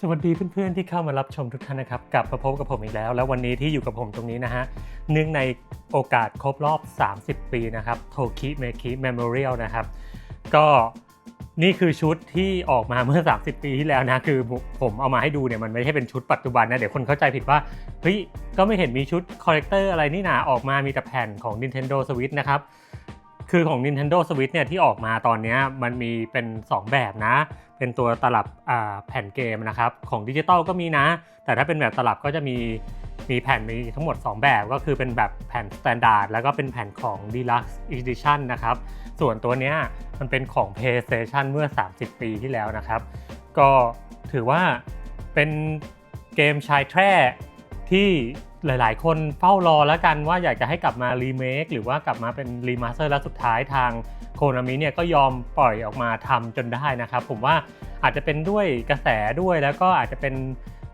สวัสดีเพื่อนๆที่เข้ามารับชมทุกท่านนะครับกลับมาพบกับผมอีกแล้ว แล้ววันนี้ที่อยู่กับผมตรงนี้นะฮะเนื่องในโอกาสครบรอบ 30 ปีนะครับโทคิเมคิเมมโมเรียลนะครับก็นี่คือชุดที่ออกมาเมื่อ 30 ปีที่แล้วนะคือผมเอามาให้ดูเนี่ยมันไม่ใช่เป็นชุดปัจจุบันนะเดี๋ยวคนเข้าใจผิดว่าเฮ้ยก็ไม่เห็นมีชุดคอลเลกเตอร์อะไรนี่นาออกมามีแต่แผ่นของ Nintendo Switch นะครับคือของ Nintendo Switch เนี่ยที่ออกมาตอนนี้มันมีเป็น 2 แบบนะ เป็นตัวตลับแผ่นเกมนะครับของดิจิตอลก็มีนะ แต่ถ้าเป็นแบบตลับก็จะมีมีแผ่นมีทั้งหมด 2 แบบก็คือเป็นแบบแผ่น Standard แล้วก็เป็นแผ่นของ Deluxe Edition นะครับ ส่วนตัวเนี้ยมันเป็นของ PlayStation เมื่อ 30 ปีที่แล้วนะครับ ก็ถือว่าเป็นเกมชายแทร่ที่ หลาย ๆ คนเฝ้ารอแล้วกันว่าอยากจะให้กลับมารีเมคหรือว่ากลับมาเป็นรีมาสเตอร์แล้วสุดท้ายทางโคนามิเนี่ยก็ยอมปล่อยออกมาทำจนได้นะครับ ผมว่าอาจจะเป็นด้วยกระแสด้วยแล้วก็อาจจะเป็น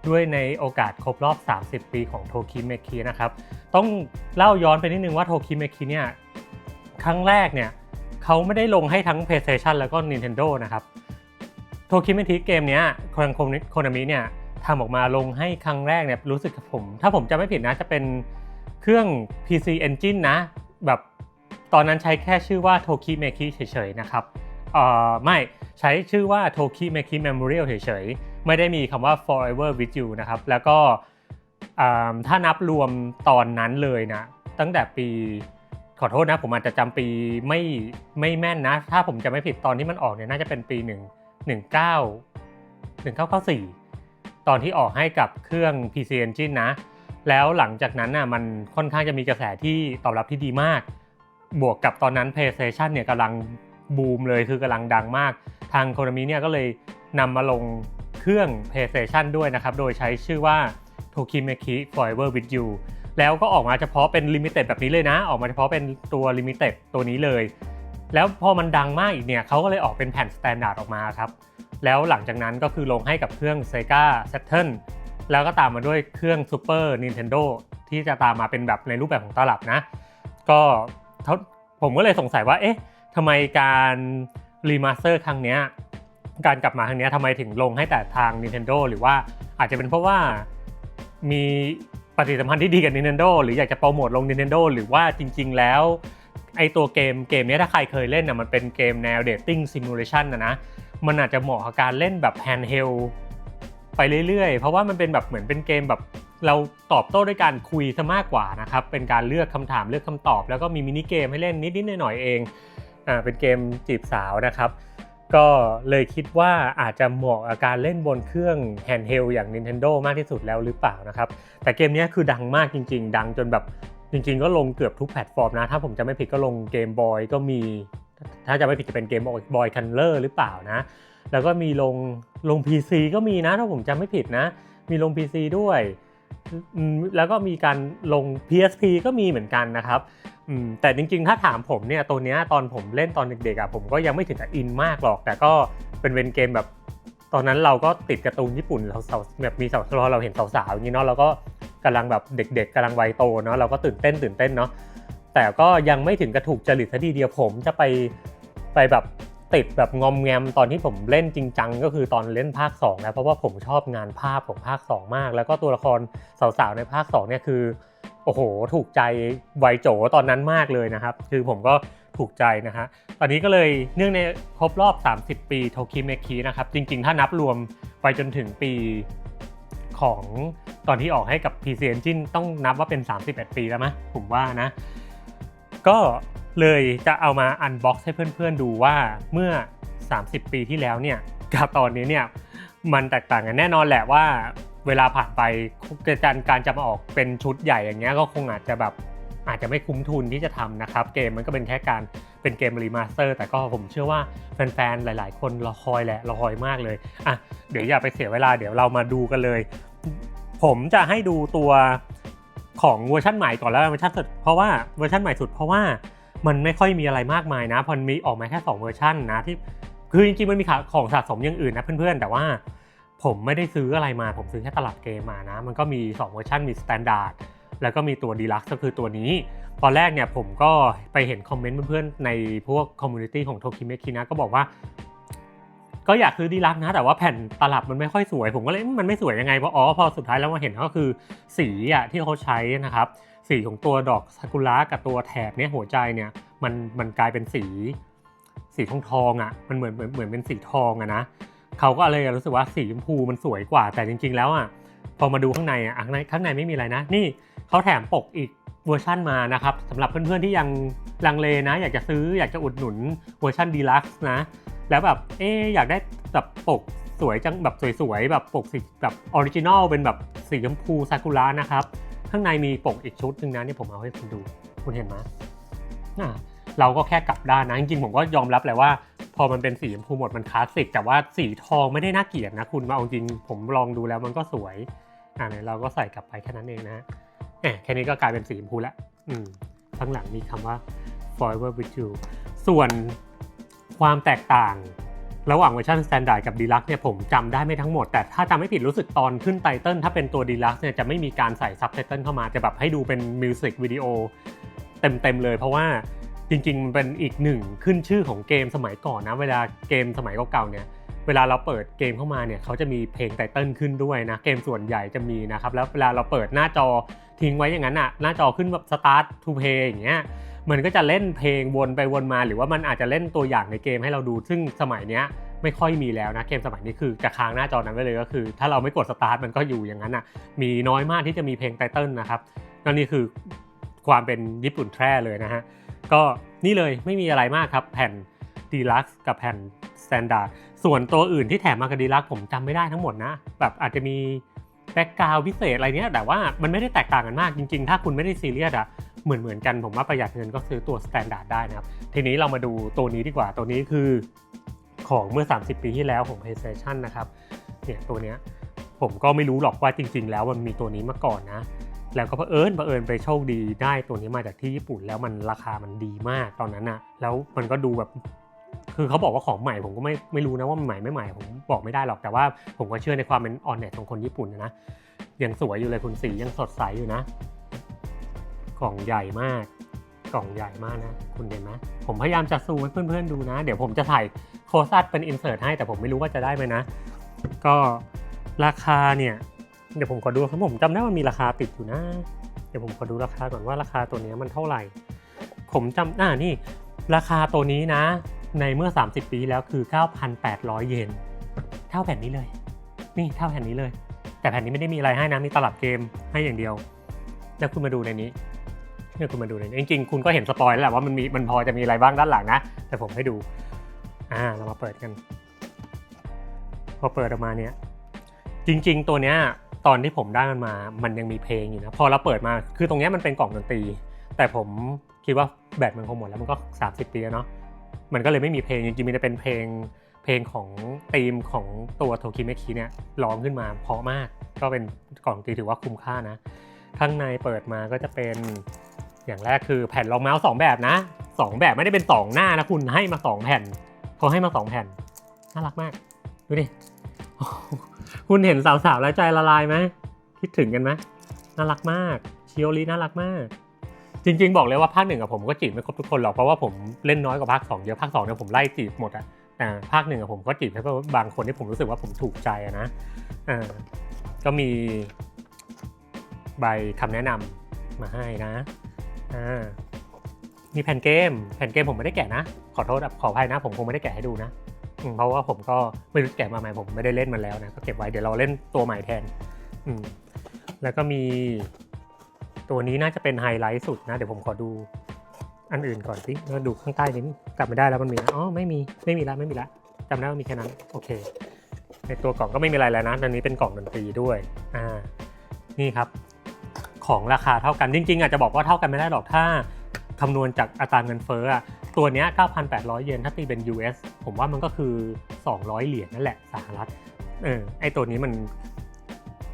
ด้วยในโอกาสครบรอบ 30 ปีของโทคิเมคินะครับ ต้องเล่าย้อนไปนิดนึงว่าโทคิเมคิเนี่ยครั้งแรกเนี่ยเขาไม่ได้ลงให้ทั้ง PlayStation แล้วก็ Nintendo นะครับโทคิเมคิเกมเนี้ยทางโคนามิเนี่ย ทำออกมาลงให้ครั้งแรกเนี่ยรู้สึกกับผม ถ้าผมจำไม่ผิดนะจะเป็นเครื่อง PC Engine นะ แบบตอนนั้นใช้แค่ชื่อว่า Toki Meki เฉยๆนะครับเอ่อไม่ใช้ชื่อว่า Toki Meki Memorial เฉยๆ ไม่ได้มีคำว่า Forever with you นะครับ แล้วก็ถ้านับรวมตอนนั้นเลยนะ ตั้งแต่ปีขอโทษนะ ผมอาจจะจำปีไม่ไม่แม่นนะ ถ้าผมจะไม่ผิดตอนที่มันออกเนี่ยน่าจะเป็นปี 1 19 1994 ตอนที่ออกให้กับเครื่อง PC Engine นะ แล้วหลังจากนั้นน่ะมันค่อนข้างจะมีกระแสที่ตอบรับที่ดีมาก บวกกับตอนนั้น PlayStation เนี่ยกำลังบูมเลยคือกำลังดังมาก ทางโคนามิเนี่ยก็เลยนำมาลงเครื่อง PlayStation ด้วยนะครับ โดยใช้ชื่อว่า Tokimeki Forever with You แล้วก็ออกมาเฉพาะเป็น Limited แบบนี้เลยนะ ออกมาเฉพาะเป็นตัว Limited ตัวนี้เลย แล้วพอมันดังมากอีกเนี่ยเขาก็เลยออกเป็นแผ่น Standard ออกมาครับ แล้วหลังจากนั้นก็คือลงให้กับเครื่อง Sega Saturn แล้วก็ตามมาด้วยเครื่อง Super Nintendo ที่จะตามมาเป็นแบบในรูปแบบของตลับนะ ก็เขาผมก็เลยสงสัยว่า เอ๊ะทำไมการรีมาสเตอร์ครั้งนี้การกลับมาครั้งนี้ทำไมถึงลงให้แต่ทาง Nintendo หรือว่าอาจจะเป็นเพราะว่ามีปฏิสัมพันธ์ที่ดีกับ Nintendo หรืออยากจะโปรโมทลง Nintendo หรือว่าจริง ๆ แล้วไอตัวเกมเกมนี้ถ้าใครเคยเล่นนะมันเป็นเกมแนว dating simulation นะนะ มันอาจจะเหมาะกับการเล่นแบบ handheld ไปเรื่อยๆ เพราะว่ามันเป็นแบบเหมือนเป็นเกมแบบเราตอบโต้ด้วยการคุยซะมากกว่านะครับ เป็นการเลือกคำถามเลือกคำตอบ แล้วก็มีมินิเกมให้เล่นนิดๆหน่อยๆเอง อ่า เป็นเกมจีบสาวนะครับ ก็เลยคิดว่าอาจจะเหมาะกับการเล่นบนเครื่อง handheld อย่าง Nintendo มากที่สุดแล้วหรือเปล่านะครับ แต่เกมนี้คือดังมากจริง ๆ ดังจนแบบจริงๆ ก็ลงเกือบทุกแพลตฟอร์มนะ ถ้าผมจะไม่ผิดก็ลงเกมบอยก็มี ถ้าจะไม่ผิดจะเป็นเกมบอยคันเลอร์หรือเปล่านะ แล้วก็มีลงลง PC ก็มีนะ ถ้าผมจำไม่ผิดนะ มีลง PC ด้วย แล้วก็มีการลง PSP ก็มีเหมือนกันนะครับแต่จริงๆ ถ้าถามผมเนี่ยตัวเนี้ยตอนผมเล่นตอนเด็กๆอะผมก็ยังไม่ถึงกับอินมากหรอก แต่ก็เป็นเป็นเกมแบบตอนนั้นเราก็ติดการ์ตูนญี่ปุ่นเราสาวแบบมีสาวเราเห็นสาวๆอย่างนี้เนาะเราก็กำลังแบบเด็ก ๆกำลังวัยโตเนาะเราก็ตื่นเต้นตื่นเต้นเนาะ แต่ก็ยังไม่ถึงกระถูกจริตซะทีเดียวผมจะไปไปแบบติดแบบงอมแงมตอนที่ผมเล่นจริงจังก็คือตอนเล่นภาค2นะเพราะว่าผมชอบงานภาพของภาค 2 มาก แล้วก็ตัวละครสาวๆในภาค2เนี่ยคือโอ้โห ถูกใจไวโจตอนนั้นมากเลยนะครับ คือผมก็ถูกใจนะฮะตอนนี้ก็เลยเนื่องในครบรอบ 30 ปีโทคิเมคินะครับ จริงๆ ถ้านับรวมไปจนถึงปีของตอนที่ออกให้กับ PC Engine ต้องนับว่าเป็น 31 ปีแล้วมั้ยผมว่านะ ก็เลยจะเอามาอันบ็อกซ์ให้เพื่อนๆดูว่าเมื่อ 30 ปีที่แล้วเนี่ยกับตอนนี้เนี่ยมันแตกต่างกันแน่นอนแหละว่า เวลาผ่านไปการการจะมาออกเป็นชุดใหญ่อย่างเงี้ยก็คงอาจจะแบบอาจจะไม่คุ้มทุนที่จะทำนะครับ เกมมันก็เป็นแค่การเป็นเกมรีมาสเตอร์ แต่ก็ผมเชื่อว่าแฟนๆ หลาย ๆ คนรอคอยแหละรอคอยมากเลยอะเดี๋ยวอย่าไปเสียเวลาเดี๋ยวเรามาดูกันเลย ผมจะให้ดูตัว ของเวอร์ชันใหม่ก่อนแล้วเวอร์ชันสุดเพราะว่าเวอร์ชันใหม่สุดเพราะว่ามันไม่ค่อยมีอะไรมากมายนะพอมีออกมาแค่ 2 เวอร์ชันนะที่คือจริงๆมันมีของสะสมอย่างอื่นนะเพื่อนๆ แต่ว่าผมไม่ได้ซื้ออะไรมาผมซื้อแค่ตลับเกมมานะ มันก็มี 2 เวอร์ชันมีสแตนดาร์ดแล้วก็มีตัวดีลักซ์ก็คือตัวนี้ ตอนแรกเนี่ยผมก็ไปเห็นคอมเมนต์เพื่อนๆ ในพวกคอมมูนิตี้ของโทคิเมคินะก็บอกว่า ก็อยากซื้อดีลักนะ แต่ว่าแผ่นตลับมันไม่ค่อยสวย ผมก็เลยมันไม่สวยยังไงเพราะอ๋อพอสุดท้ายแล้วมาเห็นก็คือสีอะที่เขาใช้นะครับสีของตัวดอกซากุระกับตัวแถบเนี้ยหัวใจเนี่ยมันมันกลายเป็นสี สีทองทองอะมันเหมือนเหมือนเหมือนเป็นสีทองอะนะเขาก็เลยรู้สึกว่าสีชมพูมันสวยกว่าแต่จริง ๆ แล้วอะพอมาดูข้างในอะข้างในข้างในไม่มีอะไรนะ นี่เขาแถมปกอีก เวอร์ชั่นมานะครับสำหรับเพื่อนๆที่ยังลังเลนะ อยากจะซื้ออยากจะอุดหนุนเวอร์ชันดีลักซ์นะ แล้วแบบเอ๊อยากได้แบบปกสวยจังแบบสวยๆแบบปกสีแบบออริจินอลเป็นแบบสีชมพูซากุระนะครับข้างในมีปกอีกชุดหนึ่งนะนี่ผมเอาให้คุณดูคุณเห็นไหมอ่าเราก็แค่กลับด้านนะจริงๆผมก็ยอมรับแหละว่า พอมันเป็นสีชมพูหมดมันคลาสสิกแต่ว่าสีทองไม่ได้น่าเกลียดนะคุณมาเอาจริงผมลองดูแล้วมันก็สวยอ่าเราก็ใส่กลับไปแค่นั้นเองนะ แหมแค่นี้ก็กลายเป็นสีชมพูแล้วอืมข้างหลังมีคำว่า forever with you ส่วนความแตกต่าง ระหว่างเวอร์ชัน Standard กับ Deluxe เนี่ยผมจำได้ไม่ทั้งหมด แต่ถ้าจำไม่ผิดรู้สึกตอนขึ้นไตเติลถ้าเป็นตัว Deluxe เนี่ยจะไม่มีการใส่ซับไตเติลเข้ามาจะแบบให้ดูเป็นมิวสิกวิดีโอเต็มๆเลย เพราะว่าจริงๆมันเป็นอีกหนึ่งขึ้นชื่อของเกมสมัยก่อนนะ เวลาเกมสมัยเก่าๆเนี่ยเวลาเราเปิดเกมเข้ามาเนี่ยเขาจะมีเพลงไตเติลขึ้นด้วยนะเกมส่วนใหญ่จะมีนะครับแล้วเวลาเราเปิดหน้าจอ ทิ้งไว้อย่างนั้นอะหน้าจอขึ้นแบบ start to play อย่างเงี้ยมันก็จะเล่นเพลงวนไปวนมา หรือว่ามันอาจจะเล่นตัวอย่างในเกมให้เราดู ซึ่งสมัยเนี้ยไม่ค่อยมีแล้วนะเกมสมัยนี้คือจะค้างหน้าจอนั้นไว้เลยก็คือ ถ้าเราไม่กดสตาร์ทมันก็อยู่อย่างนั้นอะมีน้อยมากที่จะมีเพลงไตเติลนะครับก็นี่คือความเป็นญี่ปุ่นแท้เลยนะฮะก็นี่เลยไม่มีอะไรมากครับ แผ่น Deluxe กับแผ่น Standard ส่วนตัวอื่นที่แถมมากับ Deluxe ผมจำไม่ได้ทั้งหมดนะแบบอาจจะมี แบ็กกราวพิเศษอะไรเนี้ยแต่ว่ามันไม่ได้แตกต่างกันมากจริง ๆ ถ้าคุณไม่ได้ซีเรียสอะเหมือนเหมือนกันผมว่าประหยัดเงินก็ซื้อตัว Standard ได้นะครับ ทีนี้เรามาดูตัวนี้ดีกว่าตัวนี้คือของเมื่อ 30 ปีที่แล้วของ PlayStation นะครับเนี่ยตัวเนี้ยผมก็ไม่รู้หรอกว่าจริง ๆ แล้วมันมีตัวนี้มาก่อนนะ แล้วก็เผอิญเผอิญไปโชคดีได้ตัวนี้มาจากที่ญี่ปุ่นแล้วมันราคามันดีมากตอนนั้นอะแล้วมันก็ดูแบบ คือเขาบอกว่าของใหม่ผมก็ไม่ไม่รู้นะว่ามันใหม่ไม่ใหม่ผมบอกไม่ได้หรอกแต่ว่าผมก็เชื่อในความเป็นออนเน็ตของคนญี่ปุ่นนะยังสวยอยู่เลยคุณสียังสดใสอยู่นะ กล่องใหญ่มาก กล่องใหญ่มากนะ คุณเห็นไหมผมพยายามจะซูมให้เพื่อนๆดูนะ เดี๋ยวผมจะถ่ายโคซัดเป็นอินเสิร์ตให้แต่ผมไม่รู้ว่าจะได้ไหมนะ ก็ราคาเนี่ยเดี๋ยวผมขอดูครับผมจำได้ว่ามีราคาติดอยู่นะ เดี๋ยวผมขอดูราคาก่อนว่าราคาตัวนี้มันเท่าไหร่ ผมจำอ่านี่ ราคาตัวนี้นะ ในเมื่อ 30 ปีที่แล้วคือ 9,800 เยนเท่าแผ่นนี้เลย นี่เท่าแผ่นนี้เลย แต่แผ่นนี้ไม่ได้มีอะไรให้นะมีตลับเกมให้อย่างเดียว แล้วคุณมาดูในนี้เนี่ยคุณมาดูในนี้จริงๆคุณก็เห็นสปอยแล้วแหละว่ามันมีมันพอจะมีอะไรบ้างด้านหลังนะ แต่ผมให้ดูอ่าเรามาเปิดกัน พอเปิดออกมาเนี่ยจริง ๆ ตัวเนี้ยตอนที่ผมได้มันมา มันยังมีเพลงอยู่นะ พอเราเปิดมา คือตรงเนี้ยมันเป็นกล่องดนตรี แต่ผมคิดว่าแบตมันคงหมดแล้วมันก็ 30 ปีแล้วเนาะ มันก็เลยไม่มีเพลงจริงๆมันจะเป็นเพลงเพลงของธีมของตัวโทคิเมคิเนี่ยร้องขึ้นมาเพราะมาก ก็เป็นกล่องตีถือว่าคุ้มค่านะ ข้างในเปิดมาก็จะเป็นอย่างแรกคือแผ่นรองเมาส์สองแบบนะสองแบบไม่ได้เป็นสองหน้านะคุณให้มาสองแผ่นเขาให้มาสองแผ่นน่ารักมาก ดูดิคุณเห็นสาวๆแล้วใจละลายไหมคิดถึงกันไหมน่ารักมาก ชิโอริน่ารักมาก จริง ๆ บอกเลยว่าภาคหนึ่งกับผมก็จีบไม่ครบทุกคนหรอกเพราะว่าผมเล่นน้อยกว่าภาคสองเยอะภาคสองเนี่ยผมไล่จีบหมดอะแต่ภาคหนึ่งกับผมก็จีบแค่บางคนที่ผมรู้สึกว่าผมถูกใจนะก็มีใบคำแนะนำมาให้นะอ่ามีแผ่นเกม แผ่นเกมผมไม่ได้แกะนะ ขอโทษขออภัยนะ ผมคงไม่ได้แกะให้ดูนะเพราะว่าผมก็ไม่รู้แกะมาใหม่ผมไม่ได้เล่นมันแล้วนะก็เก็บไว้เดี๋ยวเราเล่นตัวใหม่แทนอืมแล้วก็มี ตัวนี้น่าจะเป็นไฮไลท์สุดนะ เดี๋ยวผมขอดูอันอื่นก่อนสิแล้วดูข้างใต้นี้กลับไม่ได้แล้วมันมีอ๋อไม่มีไม่มีละไม่มีละจำได้ว่ามีแค่นั้นโอเค ในตัวกล่องก็ไม่มีอะไรแล้วนะตอนนี้เป็นกล่องดนตรีด้วยอ่านี่ครับ ของราคาเท่ากันจริง ๆ อาจจะบอกว่าเท่ากันไม่ได้หรอกถ้าคำนวณจากอัตราเงินเฟ้ออะตัวเนี้ย9,800 เยนถ้าตีเป็น US ผมว่ามันก็คือ 200 เหรียญนั่นแหละสหรัฐเออไอตัวนี้มัน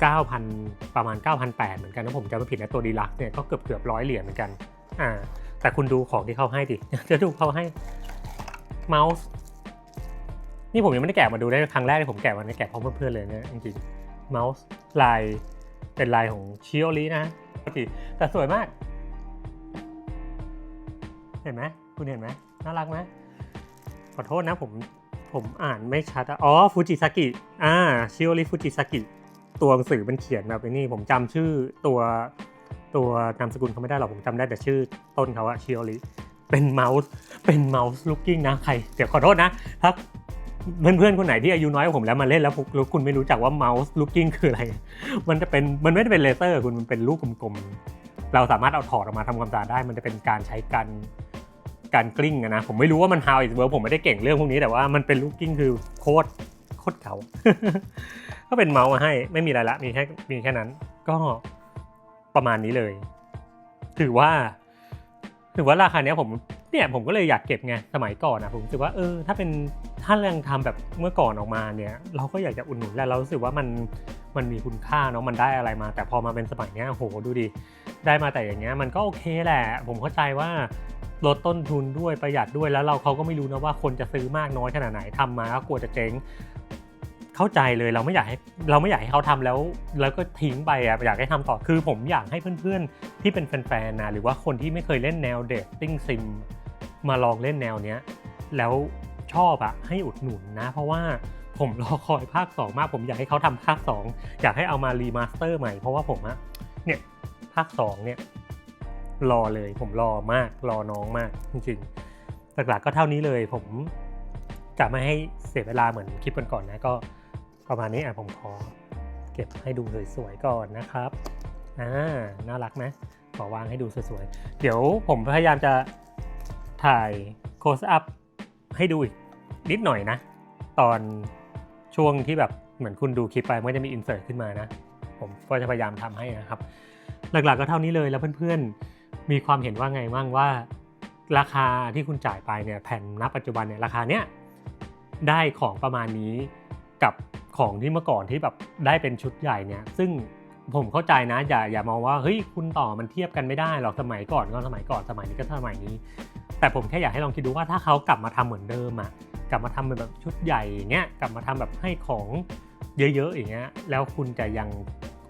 9,000 ประมาณ 9,800 เหมือนกันนะผมจำไม่ผิดนะตัวดีลักเนี่ยก็เกือบเกือบร้อยเหรียญเหมือนกันอ่าแต่คุณดูของที่เขาให้ดิจะดูเขาให้เมาส์นี่ผมยังไม่ได้แกะมาดูได้ครั้งแรกที่ผมแกะวันนี้แกะพร้อมเพื่อนๆเลยเนะจริงๆเมาส์ลายเป็นลายของชิโอรินะปกติแต่สวยมาก เห็นไหมคุณเห็นไหมน่ารักไหมขอโทษนะผมผมอ่านไม่ชัดอะอ๋อฟูจิซากิอ่าชิโอริฟูจิซากิ ตัวหนังสือมันเขียนแบบนี่ผมจำชื่อตัวตัวนามสกุลเขาไม่ได้หรอกผมจำได้แต่ชื่อต้นเขาอะชิโอริเป็นเมาส์เป็นเมาส์ลูกกิ้งนะใครเดี๋ยวขอโทษนะถ้าเพื่อนๆคนไหนที่อายุน้อยกว่าผมแล้วมาเล่นแล้วคุณไม่รู้จักว่าเมาส์ลูกกิ้งคืออะไร มันจะเป็นมันไม่ได้เป็นเลเซอร์คุณมันเป็นลูกกลมๆ เราสามารถเอาถอดออกมาทำความสะอาดได้ มันจะเป็นการใช้การการกลิ้งนะผมไม่รู้ว่ามัน how it work ผมไม่ได้เก่งเรื่องพวกนี้แต่ว่ามันเป็นลูกกิ้งคือโคตร ตรเก่า ก็เป็นเมาส์มาให้ไม่มีอะไรละมีแค่มีแค่นั้น ก็ประมาณนี้เลย ถือว่า ถือว่าราคาเนี้ยผมเนี่ยผมก็เลยอยากเก็บไงสมัยก่อนนะผมรู้สึกว่าเออถ้าเป็นถ้าเรื่องทำแบบเมื่อก่อนออกมาเนี่ย เราก็อยากจะอุดหนุนแล้วเรารู้สึกว่ามันมันมีคุณค่าเนาะมันได้อะไรมา แต่พอมาเป็นสมัยเนี้ยโหดูดิได้มาแต่อย่างเงี้ยมันก็โอเคแหละ ผมเข้าใจว่าลดต้นทุนด้วยประหยัดด้วยแล้วเราเขาก็ไม่รู้นะว่าคนจะซื้อมากน้อยขนาดไหนทำมาก็กลัวจะเจ๊ง เข้าใจเลยเราไม่อยากให้เราไม่อยากให้เขาทำแล้ว แล้วก็ทิ้งไปอะอยากให้ทำต่อคือผมอยากให้เพื่อนๆที่เป็นแฟนๆนะหรือว่าคนที่ไม่เคยเล่นแนวเดทติ้งซิมมาลองเล่นแนวเนี้ยแล้วชอบอะให้อุดหนุนนะ เพราะว่าผมรอคอยภาค 2 มากผมอยากให้เขาทำภาค 2 อยากให้เอามารีมาสเตอร์ใหม่เพราะว่าผมอะเนี่ยภาค 2 เนี่ยรอเลยผมรอมากรอน้องมากจริงๆหลักๆก็เท่านี้เลยผมจะไม่ให้เสียเวลาเหมือนคลิปก่อนๆนะก็ ประมาณนี้อะผมขอเก็บให้ดูสวยๆก่อนนะครับอ่าน่ารักไหมขอวางให้ดูสวยๆ เดี๋ยวผมพยายามจะถ่ายโคสอัพให้ดูอีกนิดหน่อยนะ ตอนช่วงที่แบบเหมือนคุณดูคลิปไปมันจะมีอินเสิร์ตขึ้นมานะ ผมก็จะพยายามทำให้นะครับ หลักๆก็เท่านี้เลยแล้วเพื่อนๆ มีความเห็นว่าไงบ้างว่า ราคาที่คุณจ่ายไปเนี่ยแผ่นณปัจจุบันเนี่ยราคาเนี้ยได้ของประมาณนี้กับ ของที่เมื่อก่อนที่แบบได้เป็นชุดใหญ่เนี่ย ซึ่งผมเข้าใจนะ อย่าอย่ามองว่าเฮ้ยคุณต่อมันเทียบกันไม่ได้หรอกสมัยก่อนก็สมัยก่อนสมัยนี้ก็สมัยนี้ แต่ผมแค่อยากให้ลองคิดดูว่าถ้าเขากลับมาทำเหมือนเดิมอะกลับมาทำเป็นแบบชุดใหญ่อย่างเงี้ยกลับมาทำแบบให้ของเยอะๆอย่างเงี้ยแล้วคุณจะยัง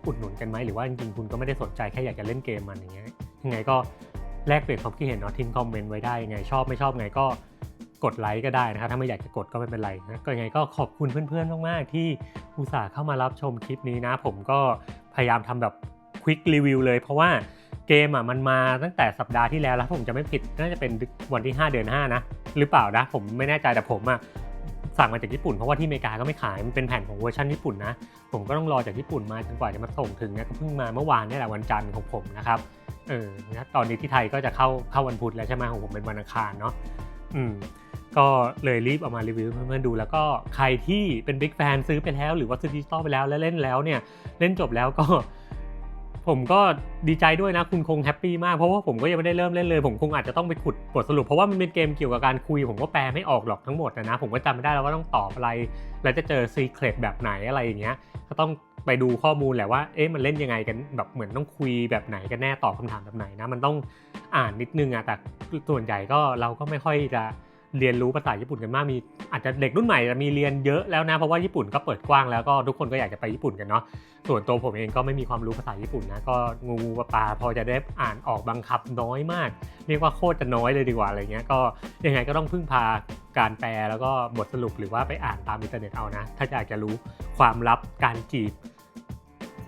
อุดหนุนกันไหมหรือว่าจริงๆคุณก็ไม่ได้สนใจแค่อยากจะเล่นเกมมันอย่างเงี้ยยังไงก็แลกเปลี่ยนความคิดเห็นเนาะทิ้งคอมเมนต์ไว้ได้ยังไงชอบไม่ชอบไงก็ กดไลค์ก็ได้นะครับถ้าไม่อยากจะกดก็ไม่เป็นไรนะก็ยังไงก็ขอบคุณเพื่อนๆมากๆ ที่อุตส่าห์เข้ามารับชมคลิปนี้นะ ผมก็พยายามทำแบบควิกรีวิวเลย เพราะว่าเกมอะมันมาตั้งแต่สัปดาห์ที่แล้วแล้วผมจะไม่ผิดน่าจะเป็นวันที่ 5 เดือน 5 นะ หรือเปล่านะ ผมไม่แน่ใจแต่ผมอะสั่งมาจากญี่ปุ่นเพราะว่าที่อเมริกาก็ไม่ขายมันเป็นแผ่นของเวอร์ชันญี่ปุ่นนะ ผมก็ต้องรอจากญี่ปุ่นมาจนกว่าจะมาส่งถึงเนี่ยก็เพิ่งมาเมื่อวานนี่แหละวันจันทร์ของผมนะครับเออนะตอนนี้ที่ไทยก็จะเข้าเข้าวันพุธแล้วใช่ไหมของผมเป็นวันอังคารเนาะอืม ก็เลยรีบเอามารีวิวเพื่อนๆดู แล้วก็ใครที่เป็นบิ๊กแฟนซื้อไปแล้ว หรือว่าซื้อดิจิตอลไปแล้วแล้วเล่นแล้วเนี่ยเล่นจบแล้วก็ ผมก็ดีใจด้วยนะคุณคงแฮปปี้มากเพราะว่าผมก็ยังไม่ได้เริ่มเล่นเลย ผมคงอาจจะต้องไปขุดบทสรุป เพราะว่ามันเป็นเกมเกี่ยวกับการคุย ผมก็แปลไม่ออกหรอกทั้งหมดนะนะผมก็จำไม่ได้แล้วว่าต้องตอบอะไร แล้วจะเจอซีเครตแบบไหนอะไรอย่างเงี้ยก็ต้องไปดูข้อมูลแหละว่า เอ๊ะ มันเล่นยังไงกัน แบบเหมือนต้องคุยแบบไหนกันแน่ ตอบคำถามแบบไหนนะ มันต้องอ่านนิดนึงอะแต่ส่วนใหญ่ก็เราก็ไม่ค่อยจะ เรียนรู้ภาษาญี่ปุ่นกันมากมีอาจจะเด็กรุ่นใหม่จะมีเรียนเยอะแล้วนะเพราะว่าญี่ปุ่นก็เปิดกว้างแล้วก็ทุกคนก็อยากจะไปญี่ปุ่นกันเนาะส่วนตัวผมเองก็ไม่มีความรู้ภาษาญี่ปุ่นนะก็งูปลาปลาพอจะได้อ่านออกบางคำน้อยมาก เรียกว่าโคตรจะน้อยเลยดีกว่าอะไรเงี้ยก็ยังไงก็ต้องพึ่งพาการแปลแล้วก็บทสรุปหรือว่าไปอ่านตามอินเทอร์เน็ตเอานะ ถ้าอยากจะรู้ความลับการจีบ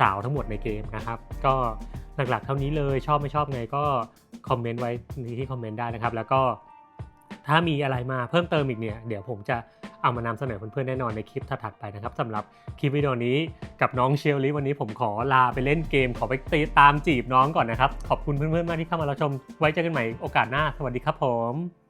สาวทั้งหมดในเกมนะครับ ก็หลักๆเท่านี้เลยชอบไม่ชอบไงก็คอมเมนต์ไว้ที่คอมเมนต์ได้นะครับ แล้วก็ ถ้ามีอะไรมาเพิ่มเติมอีกเนี่ย เดี๋ยวผมจะเอามานำเสนอเพื่อนๆแน่นอนในคลิปถัดๆไปนะครับสำหรับคลิปวิดีโอนี้กับน้องเชลลี่วันนี้ผมขอลาไปเล่นเกม ขอไปตีตามจีบน้องก่อนนะครับ ขอบคุณเพื่อนๆมากที่เข้ามารับชม ไว้เจอกันใหม่โอกาสหน้า สวัสดีครับผม